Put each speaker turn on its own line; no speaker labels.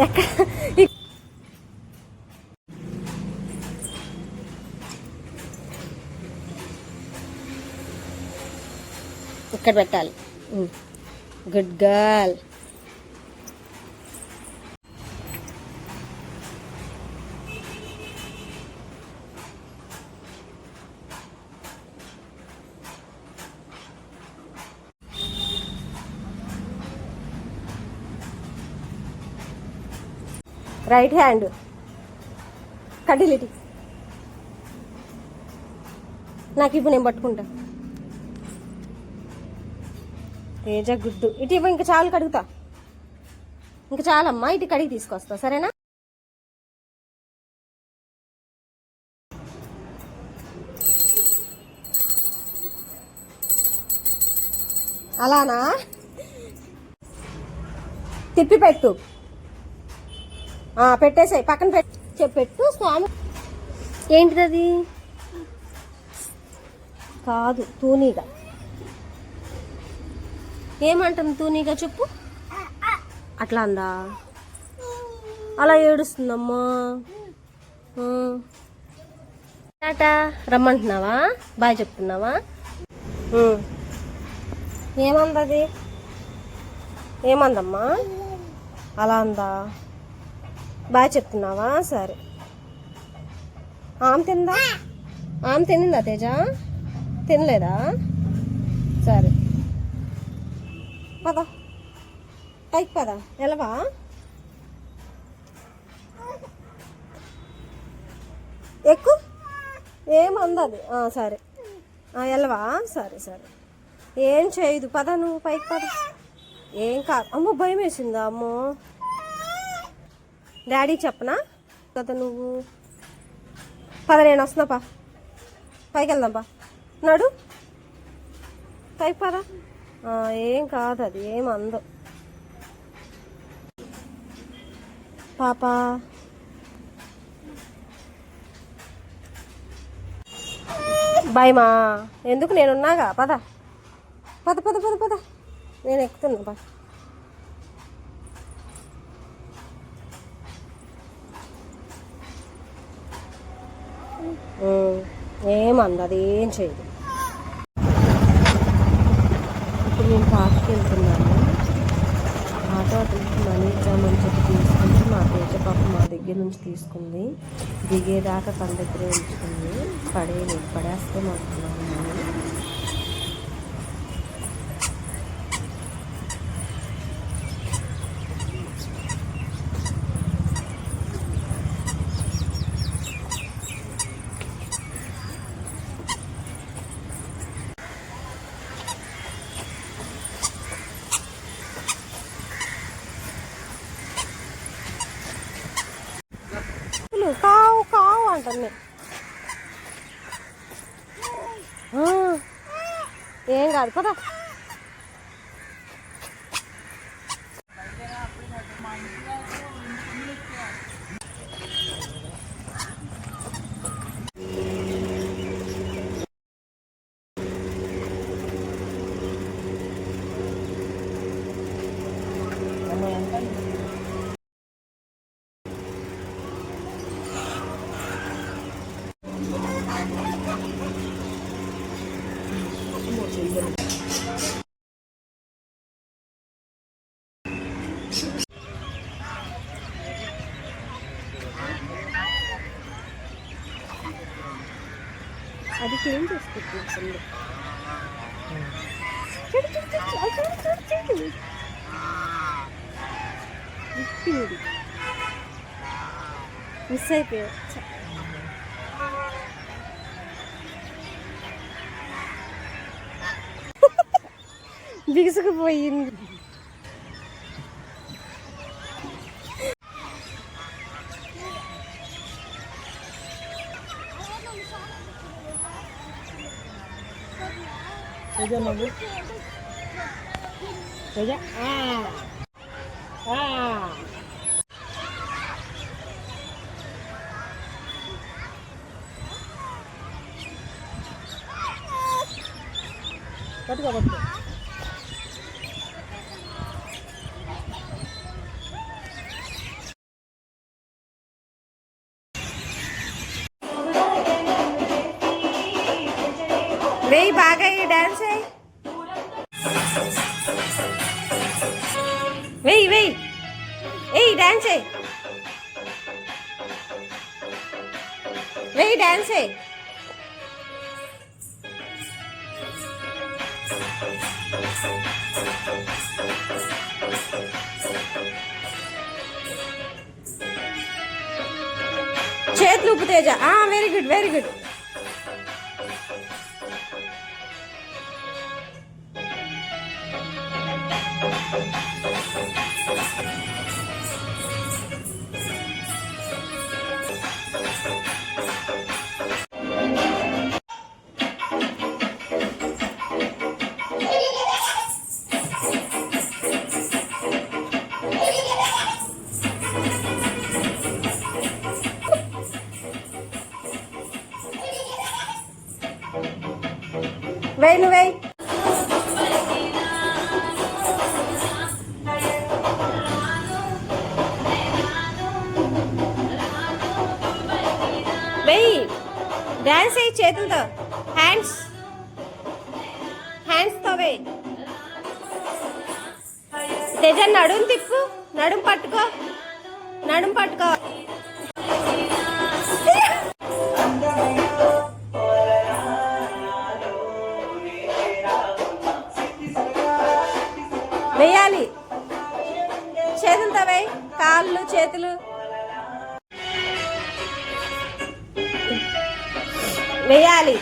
ఎక్కడ ఇక్కడ పెట్టాలి గుడ్ గర్ల్ రైట్ హ్యాండ్. కడ్డీలిటి నాకు ఇవ్వు నేను పట్టుకుంటా. తేజ గుడ్డు. ఇటు ఇవ్వు ఇంకా చాలు కడుగుతా. ఇంకా చాలమ్మా ఇటు కడిగి తీసుకొస్తా సరేనా? అలానా? తిప్పి పెట్టు. పెట్టేసాయి పక్కన పెట్టి. పెట్టు స్వామి. ఏంటిది అది కాదు తూనీగా. ఏమంటుంది తూనీగా చెప్పు? అట్లా అందా? అలా ఏడుస్తుందమ్మా. టాటా రమ్మంటున్నావా? బాయ్ చెప్తున్నావా? ఏమందది? ఏమందమ్మా? అలా అందా? బాగా చెప్తున్నావా? సరే. ఆమె తిందా? ఆమె తినిందా తేజ? తినలేదా? సరే. పద. పైకి పద. ఎలవా? ఎక్కు? ఏమందది సరే. ఎలవా? సరే సరే. ఏం చేయదు. పద నువ్వు పైకి పద. ఏం కాదు. అమ్మో భయం వేసిందా? అమ్మో. డాడీ చెప్పనా? కదా నువ్వు. పద నేను వస్తున్నా పా. పైకి వెళ్దాం పా. నడు. పైకి పద. ఏం కాదు అది ఏం అందం. పాప. భయమా ఎందుకు నేనున్నాగా? పద. పద పద పద పద. నేను ఎక్కుతున్నా పద ఏమంది అదేం ఏం చేయదు. ఇప్పుడు మేము పార్క్కి వెళ్తున్నాము ఆటో అతనికి మనీ ఇచ్చామని చెప్పి తీసుకుంటే మా తేజ పాప మా దగ్గర నుంచి తీసుకుంది. దిగేదాకా తన దగ్గరే ఉంచుకుంది. పడే పడేస్తే మాకు అంటుంది. ఆ, ఏం కాదు పదా. ಅದಕ್ಕೆ ಏನು ಜಾಸ್ತಿ ಸಂಡೆ ഇപ്പി കൂടി മിസ്സായിപ്പോയോ? ബീസൊക്കെ പോയി
Kerja nunggu. Kerja. à, Ah.
Kati kau kati. రేయి బాగా ఏయ్ డాన్స్ వేయి వెయ్యి డాన్స్ వేయి చేతులు ఉప్పు Teja very good very good వెయ్యి నువ్వు వెయ్యి వెయ్యి డాన్స్ వేయి చేతులతో. హ్యాండ్స్. హ్యాండ్స్తో వెయ్యి తెజ నడుం తిప్పు. నడుం పట్టుకో. నడుం పట్టుకో. వేయాలి. చేతులతో వేయి. కాళ్ళు చేతులు. వేయాలి.